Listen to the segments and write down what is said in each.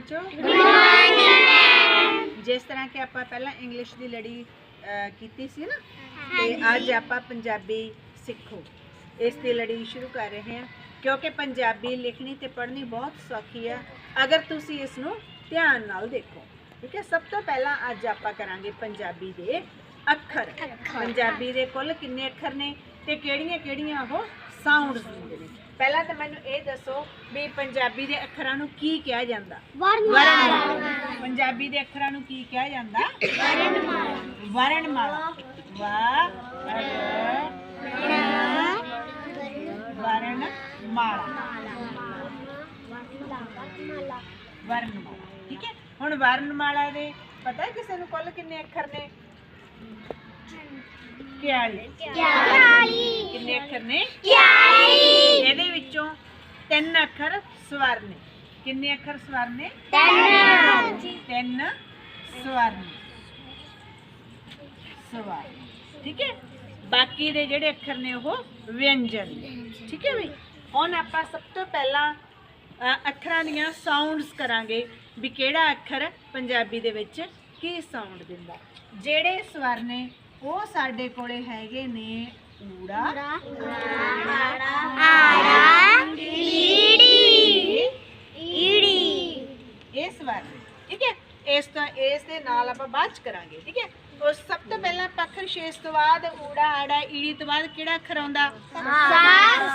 ਬੱਚੋ? ਜਿਸ ਤਰ੍ਹਾਂ ਕਿ ਆਪਾਂ ਪਹਿਲਾਂ ਇੰਗਲਿਸ਼ ਦੀ ਲੜੀ ਕੀਤੀ ਸੀ ਨਾ? ਤੇ ਅੱਜ ਆਪਾਂ ਪੰਜਾਬੀ ਸਿੱਖੋ। ਇਸ ਦੀ ਲੜੀ ਸ਼ੁਰੂ ਕਰ ਰਹੇ ਹਾਂ ਕਿਉਂਕਿ ਪੰਜਾਬੀ ਲਿਖਣੀ ਤੇ ਪੜ੍ਹਨੀ ਬਹੁਤ ਸੌਖੀ ਆ। ਅਗਰ ਤੁਸੀਂ ਇਸ ਨੂੰ ਧਿਆਨ ਨਾਲ ਦੇਖੋ ਠੀਕ ਹੈ? ਸਭ ਤੋਂ ਪਹਿਲਾਂ ਅੱਜ ਆਪਾਂ ਕਰਾਂਗੇ ਪੰਜਾਬੀ ਦੇ ਅੱਖਰ। ਪੰਜਾਬੀ ਦੇ ਕੁੱਲ ਕਿੰਨੇ ਅੱਖਰ ਨੇ? ਤੇ ਕਿਹੜੀਆਂ ਕਿਹੜੀਆਂ ਉਹ ਸਾਊਂਡਸ ਹੁੰਦੇ ਨੇ? ਪਹਿਲਾਂ ਤਾਂ ਮੈਨੂੰ ਇਹ ਦੱਸੋ ਵੀ ਪੰਜਾਬੀ ਦੇ ਅੱਖਰਾਂ ਨੂੰ ਕੀ ਕਿਹਾ ਜਾਂਦਾ? ਵਰਣਮਾਲਾ। ਪੰਜਾਬੀ ਦੇ ਅੱਖਰਾਂ ਨੂੰ ਕੀ ਕਿਹਾ ਜਾਂਦਾ? ਵਰਣਮਾਲਾ। ਵਾ ਵਰਣਮਾਲਾ। ਵਰਣਮਾਲਾ। ਠੀਕ ਹੈ? ਹੁਣ ਵਰਣਮਾਲਾ ਦੇ ਪਤਾ ਹੈ ਕਿਸੇ ਨੂੰ ਕੁੱਲ ਕਿੰਨੇ ਅੱਖਰ ਨੇ? 41 ਕਿੰਨੇ ਅੱਖਰ ਨੇ? ਇਹਦੇ ਵਿੱਚੋਂ ਤਿੰਨ ਅੱਖਰ ਸਵਰ ਨੇ। ਕਿੰਨੇ ਅੱਖਰ ਸਵਰ ਨੇ? ਤਿੰਨ। ਸਵਰ ਠੀਕ ਹੈ? ਬਾਕੀ ਦੇ ਜਿਹੜੇ ਅੱਖਰ ਨੇ ਉਹ ਵਿਅੰਜਨ ਨੇ। ਠੀਕ ਹੈ ਵੀ? ਹੁਣ ਆਪਾਂ ਸਭ ਤੋਂ ਪਹਿਲਾਂ ਅੱਖਰਾਂ ਦੀਆਂ ਸਾਊਂਡਸ ਕਰਾਂਗੇ ਵੀ ਕਿਹੜਾ ਅੱਖਰ ਪੰਜਾਬੀ ਦੇ ਵਿੱਚ ਕੀ ਸਾਊਂਡ ਦਿੰਦਾ। ਜਿਹੜੇ ਸਵਰ ਨੇ ਉਹ ਸਾਡੇ ਕੋਲੇ ਹੈਗੇ ਨੇ ਊੜਾ ਇਹ ਸਵਰ ਨੇ, ਠੀਕ ਹੈ? ਇਸ ਤੋਂ ਇਸ ਦੇ ਨਾਲ ਆਪਾਂ ਬਾਅਦ ਚ ਕਰਾਂਗੇ ਠੀਕ ਹੈ? ਉਸ ਸਭ ਤੋਂ ਪਹਿਲਾਂ ਆਪਾਂ ਅੱਖਰ ਸ਼ੇਸ਼ ਤੋਂ ਬਾਅਦ ਊੜਾ ਆੜਾ ਈੜੀ ਤੋਂ ਬਾਅਦ ਕਿਹੜਾ ਅੱਖਰ ਆਉਂਦਾ?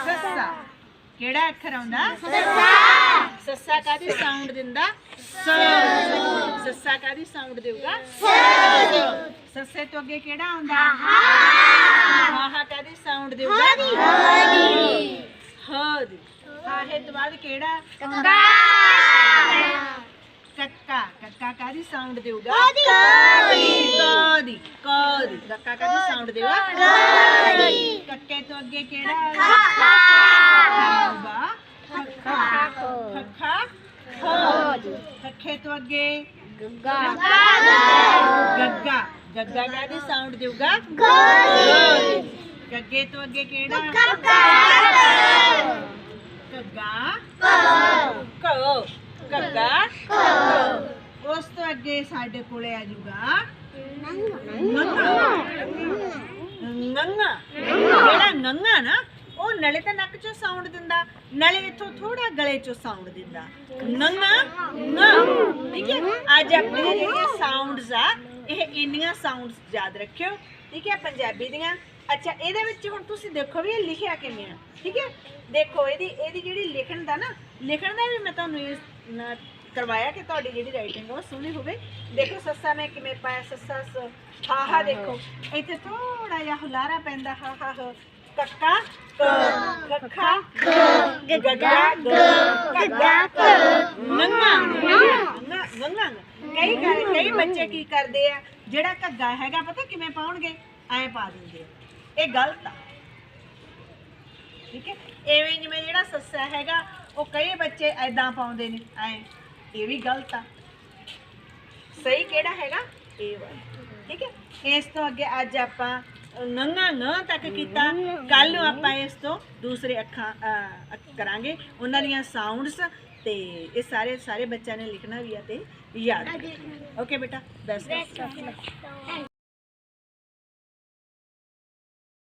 ਸੱਸਾ। ਕਿਹੜਾ ਅੱਖਰ ਆਉਂਦਾ? ਸੱਸਾ। ਕਾਦੀ ਸਾਊਂਡ ਦਿੰਦਾ? ਸ ਕਾਦੀ ਸਾਊਂਡ ਦੇਊਗਾ? ਸੱਸੇ ਤੋਂ ਅੱਗੇ ਕਿਹੜਾ ਆਉਂਦਾ? ਹਾ ਹਾ ਕਾਦੀ ਸਾਊਂਡ ਦੇਊਗਾ? ਹ ਦੀ ਹਾਹੇ ਤੋਂ ਬਾਅਦ ਕਿਹੜਾ? ਕੱਕਾ। ਕੱਕਾ। ਕਾਦੀ ਸਾਊਂਡ ਦੇਊਗਾ? ਕਾਦੀ। ਕਾਦੀ। ਕੱਕਾ ਕਾਦੀ ਸਾਊਂਡ ਦੇਊਗਾ? ਕੱਕੇ ਤੋਂ ਅੱਗੇ ਕਿਹੜਾ? ਆਊਗਾ ਖੱਖਾ ਖੱਖਾ ਖੋ ਖੱਖੇ ਤੋਂ ਅੱਗੇ? ਗੱਗਾ ਗੱਗਾ ਕਾਦੀ ਸਾਊਂਡ ਦੇਊਗਾ ਗੱਗੇ ਤੋਂ ਅੱਗੇ ਕਿਹੜਾ ਗੱਗਾ ਕੋ ਗੱਗਾ ਕੋ ਉਸ ਤੋਂ ਅੱਗੇ ਸਾਡੇ ਕੋਲੇ ਆ ਜਾਊਗਾ ਨੰਗਾ ਜਿਹੜਾ ਨੰਗਾ ਨਾ ਉਹ ਨਲੇ ਤਾਂ ਨੱਕ ਚੋਂ ਸਾਊਂਡ ਦਿੰਦਾ ਨਲੇ ਇੱਥੋਂ ਥੋੜਾ ਗਲੇ ਚੋਂ ਸਾਊਂਡ ਦਿੰਦਾ ਨੰਗਾ ਨਾ ਅੱਜ ਆਪਣੀਆਂ ਜਿਹੜੀਆਂ ਸਾਊਂਡਸ ਆ, ਇਹ ਇੰਨੀਆਂ ਸਾਊਂਡਸ ਯਾਦ ਰੱਖਿਓ, ਠੀਕ ਹੈ, ਪੰਜਾਬੀ ਦੀਆਂ। ਅੱਛਾ, ਇਹਦੇ ਵਿੱਚ ਹੁਣ ਤੁਸੀਂ ਦੇਖੋ ਵੀ ਇਹ ਲਿਖਿਆ ਕਿਵੇਂ ਆ, ਠੀਕ ਹੈ? ਦੇਖੋ, ਇਹਦੀ ਇਹਦੀ ਜਿਹੜੀ ਲਿਖਣ ਦਾ ਨਾ, ਲਿਖਣ ਦਾ ਵੀ ਮੈਂ ਤੁਹਾਨੂੰ ਇਸ ਕਰਵਾਇਆ ਕਿ ਤੁਹਾਡੀ ਜਿਹੜੀ ਰਾਈਟਿੰਗ ਉਹ ਸੋਹਣੀ ਹੋਵੇ। ਦੇਖੋ, ਸੱਸਾ ਮੈਂ ਕਿਵੇਂ ਪਾਇਆ, ਸੱਸਾ ਸ, ਹਾ ਹਾ, ਦੇਖੋ। ਇੱਥੇ ਥੋੜਾ ਜਿਹਾ ਹੁਲਾਰਾ ਪੈਂਦਾ, ਹਾ ਹਾ, ਹ। ਕੱਕਾ, ਕ ਖੱਖਾ ਗੱਗਾ ਨੰਗਾ। ਕਈ ਕਰ- ਕਈ ਬੱਚੇ ਕੀ ਕਰਦੇ ਆ? ਜਿਹੜਾ ਘੱਗਾ ਹੈਗਾ ਪਤਾ ਕਿਵੇਂ ਪਾਉਣਗੇ? ਐਂ ਪਾ ਦਿੰਦੇ ਆ। ਇਹ ਗਲਤ ਆ। ਠੀਕ ਹੈ? ਐਵੇਂ ਜਿਵੇਂ ਜਿਹੜਾ ਸੱਸਾ ਹੈਗਾ ਉਹ ਕਈ ਬੱਚੇ ਐਦਾਂ ਪਾਉਂਦੇ ਨੇ। ਐ। ਇਹ ਵੀ ਗਲਤ ਆ। ਸਹੀ ਕਿਹੜਾ ਹੈਗਾ? ਇਹ ਵਾਲਾ। ਠੀਕ ਹੈ? ਇਸ ਤੋਂ ਅੱਗੇ ਅੱਜ ਆਪਾਂ ਨੰਗਾ ਨ ਤੱਕ ਕੀਤਾ। ਕੱਲ ਨੂੰ ਆਪਾਂ ਇਸ ਤੋਂ ਦੂਸਰੇ ਅੱਖ ਕਰਾਂਗੇ। ਉਹਨਾਂ ਦੀਆਂ ਸਾਊਂਡਸ ਤੇ ਇਹ ਸਾਰੇ ਸਾਰੇ ਬੱਚਿਆਂ ਨੇ ਲਿਖਣਾ ਵੀ ਆ ਤੇ ਯਾਦ ਓਕੇ ਬੇਟਾ ਬੈਸਟ